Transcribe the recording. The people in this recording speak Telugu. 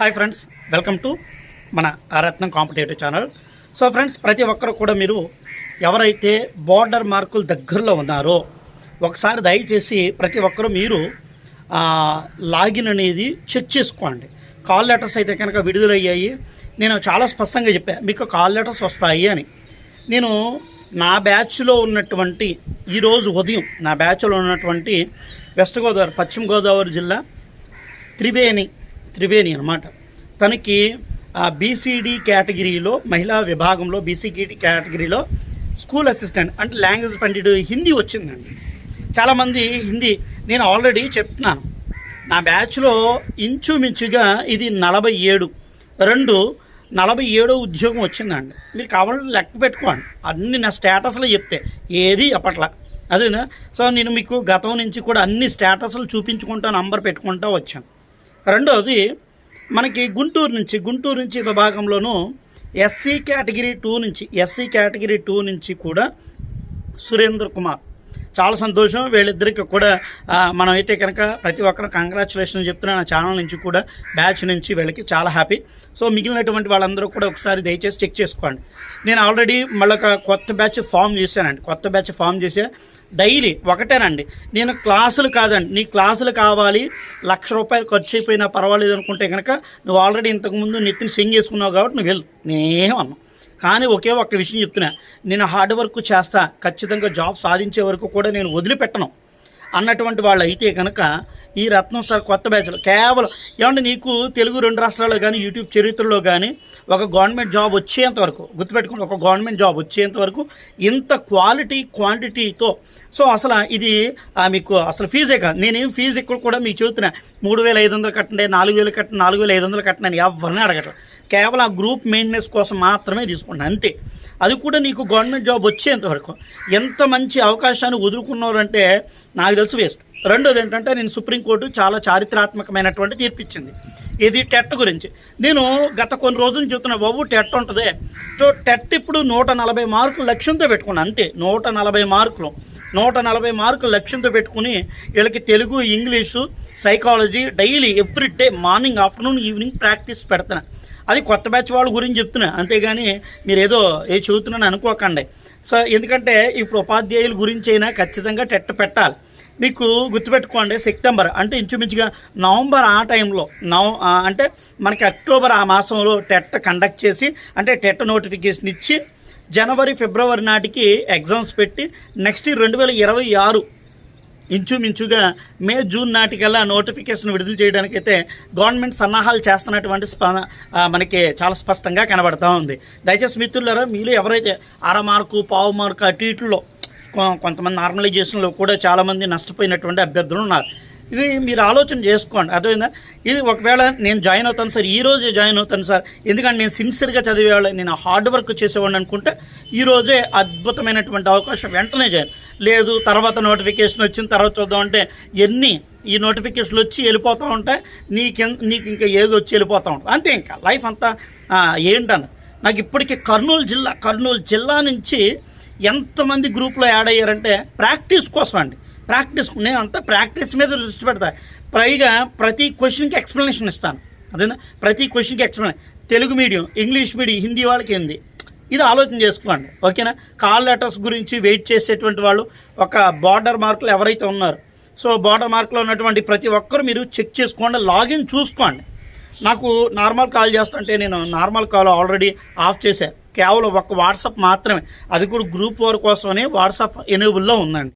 హాయ్ ఫ్రెండ్స్ వెల్కమ్ టు మన Ratnam competitive channel. So friends ప్రతి ఒక్కరు కూడా మీరు ఎవరైతే బార్డర్ మార్కులు దగ్గరలో ఉన్నారో ఒకసారి దయచేసి ప్రతి ఒక్కరు మీరు లాగిన్ అనేది చెక్ చేసుకోండి. కాల్ లెటర్స్ అయితే కనుక విడుదలయ్యాయి. నేను చాలా స్పష్టంగా చెప్పాను మీకు కాల్ లెటర్స్ వస్తాయి అని. నేను నా బ్యాచ్లో ఉన్నటువంటి ఈరోజు ఉదయం నా బ్యాచ్లో ఉన్నటువంటి వెస్ట్ గోదావరి పశ్చిమ గోదావరి జిల్లా త్రివేణి త్రివేణి అనమాట తనకి ఆ బీసీడీ కేటగిరీలో మహిళా విభాగంలో బీసీడీ కేటగిరీలో స్కూల్ అసిస్టెంట్ అంటే లాంగ్వేజ్ పండిట్ హిందీ వచ్చిందండి. చాలామంది హిందీ నేను ఆల్రెడీ చెప్తున్నాను. నా బ్యాచ్లో ఇంచుమించుగా ఇది నలభై ఏడు రెండు నలభై ఏడో ఉద్యోగం వచ్చిందండి. మీరు కావాలంటే లెక్క పెట్టుకోండి. అన్ని నా స్టేటస్లో చెప్తే ఏది అప్పట్లా. అదేనా? సో నేను మీకు గతం నుంచి కూడా అన్ని స్టేటస్లు చూపించుకుంటా నంబర్ పెట్టుకుంటూ వచ్చాను. రెండవది మనకి గుంటూరు నుంచి గుంటూరు నుంచి భాగంలోనూ ఎస్సీ కేటగిరీ టూ నుంచి ఎస్సీ కేటగిరీ టూ నుంచి కూడా సురేంద్ర కుమార్ చాలా సంతోషం. వీళ్ళిద్దరికి కూడా మనం అయితే కనుక ప్రతి ఒక్కరు కంగ్రాచులేషన్ చెప్తున్నా నా ఛానల్ నుంచి కూడా బ్యాచ్ నుంచి వీళ్ళకి చాలా హ్యాపీ సో మిగిలినటువంటి వాళ్ళందరూ కూడా ఒకసారి దయచేసి చెక్ చేసుకోండి. నేను ఆల్రెడీ మళ్ళీ ఒక కొత్త బ్యాచ్ ఫామ్ చేశానండి. కొత్త బ్యాచ్ ఫామ్ చేసే డైలీ ఒకటేనండి. నేను క్లాసులు కాదండి. నీ క్లాసులు కావాలి. లక్ష రూపాయలు ఖర్చు అయిపోయినా పర్వాలేదు అనుకుంటే కనుక నువ్వు ఆల్రెడీ ఇంతకుముందు నెత్తిని సెంగ్ చేసుకున్నావు కాబట్టి నువ్వు వెళ్ళు. నేనేమన్నా కానీ ఒకే ఒక్క విషయం చెప్తున్నా. నేను హార్డ్ వర్క్ చేస్తా ఖచ్చితంగా జాబ్ సాధించే వరకు కూడా నేను వదిలిపెట్టను. అన్నటువంటి వాళ్ళు అయితే కనుక ఈ రత్నం సార్ కొత్త బ్యాచ్లో కేవలం ఏమంటే నీకు తెలుగు రెండు రాష్ట్రాల్లో కానీ యూట్యూబ్ చరిత్రలో కానీ ఒక గవర్నమెంట్ జాబ్ వచ్చేంత వరకు గుర్తుపెట్టుకోండి ఒక గవర్నమెంట్ జాబ్ వచ్చేంత వరకు ఇంత క్వాలిటీ క్వాంటిటీతో సో అసలు ఇది మీకు అసలు ఫీజే కాదు. నేనేం ఫీజు ఇక్కడ కూడా మీకు చెబుతున్నా మూడు వేల ఐదు వందలు కట్టండి నాలుగు వేలు కట్టండి నాలుగు వేల ఐదు వందలు కట్టండి ఎవరిని అడగటం కేవలం ఆ గ్రూప్ మెయింటెనెన్స్ కోసం మాత్రమే తీసుకుంటాను అంతే. అది కూడా నీకు గవర్నమెంట్ జాబ్ వచ్చేంతవరకు ఎంత మంచి అవకాశాన్ని వదులుకున్నారంటే నాకు తెలిసి వేస్ట్. రెండోది ఏంటంటే నేను సుప్రీంకోర్టు చాలా చారిత్రాత్మకమైనటువంటి తీర్పిచ్చింది. ఇది టెట్ గురించి. నేను గత కొన్ని రోజులు చెప్తున్నా బాబు టెట్ ఉంటుంది. సో టెట్ ఇప్పుడు నూట నలభై మార్కులు లక్ష్యంతో పెట్టుకున్నాను అంతే. నూట నలభై మార్కులు. నూట నలభై మార్కులు లక్ష్యంతో పెట్టుకుని వీళ్ళకి Telugu English psychology daily every day morning afternoon evening practice పెడతాను అది కొత్త బ్యాచ్ వాళ్ళ గురించి చెప్తున్నా. అంతేగాని మీరు ఏదో ఏ చదువుతున్నాను అనుకోకండి. సో ఎందుకంటే ఇప్పుడు ఉపాధ్యాయుల గురించి అయినా ఖచ్చితంగా టెట్ పెట్టాలి. మీకు గుర్తుపెట్టుకోండి సెప్టెంబర్ అంటే ఇంచుమించుగా నవంబర్ ఆ టైంలో నవ అంటే మనకి అక్టోబర్ ఆ మాసంలో టెట్ కండక్ట్ చేసి అంటే టెట్ నోటిఫికేషన్ ఇచ్చి జనవరి ఫిబ్రవరి నాటికి ఎగ్జామ్స్ పెట్టి నెక్స్ట్ రెండు వేల ఇరవై ఆరు ఇంచుమించుగా మే జూన్ నాటికల్లా నోటిఫికేషన్ విడుదల చేయడానికి అయితే గవర్నమెంట్ సన్నాహాలు చేస్తున్నటువంటి స్ప మనకి చాలా స్పష్టంగా కనబడతా ఉంది. దయచేసి మిత్రులారా మీరు ఎవరైతే అర మార్కు పావు మార్కు అటు ఇటులో కొ- కొంతమంది నార్మలైజేషన్లో కూడా చాలామంది నష్టపోయినటువంటి అభ్యర్థులు ఉన్నారు. ఇది మీరు ఆలోచన చేసుకోండి. అర్థమైందా? ఇది ఒకవేళ నేను జాయిన్ అవుతాను సార్ ఈ రోజే జాయిన్ అవుతాను సార్. ఎందుకంటే నేను సిన్సియర్గా చదివేవాళ్ళు నేను హార్డ్ వర్క్ చేసేవాడిని అనుకుంటే ఈరోజే అద్భుతమైనటువంటి అవకాశం వెంటనే జాయిన్. లేదు తర్వాత నోటిఫికేషన్ వచ్చిన తర్వాత చూద్దాం అంటే ఎన్ని ఈ నోటిఫికేషన్లు వచ్చి వెళ్ళిపోతూ ఉంటాయి నీకు నీకు ఇంకా ఏది వచ్చి వెళ్ళిపోతూ ఉంటుంది అంతే ఇంకా లైఫ్ అంతా ఏంటని ఏంటన్న నాకు ఇప్పటికీ కర్నూలు జిల్లా కర్నూలు జిల్లా నుంచి ఎంతమంది గ్రూప్లో యాడ్ అయ్యారంటే ప్రాక్టీస్ కోసం అండి. ప్రాక్టీస్ నేను అంతా ప్రాక్టీస్ మీద దృష్టి పెడతా. పైగా ప్రతి క్వశ్చన్కి ఎక్స్ప్లెనేషన్ ఇస్తాను. అదే ప్రతి క్వశ్చన్కి explain Telugu medium English medium Hindi వాళ్ళకి హిందీ ఇది ఆలోచన చేసుకోండి. ఓకేనా కాల్ లెటర్స్ గురించి వెయిట్ చేసేటువంటి వాళ్ళు ఒక బార్డర్ మార్కులు ఎవరైతే ఉన్నారు. సో బార్డర్ మార్కులో ఉన్నటువంటి ప్రతి ఒక్కరు మీరు చెక్ చేసుకోండి లాగిన్ చూసుకోండి. నాకు నార్మల్ కాల్ చేస్తుంటే నేను నార్మల్ కాల్ ఆల్రెడీ ఆఫ్ చేశాను కేవలం ఒక వాట్సాప్ మాత్రమే. అది కూడా గ్రూప్ వారి కోసమని వాట్సాప్ ఎనేబుల్లో ఉందండి.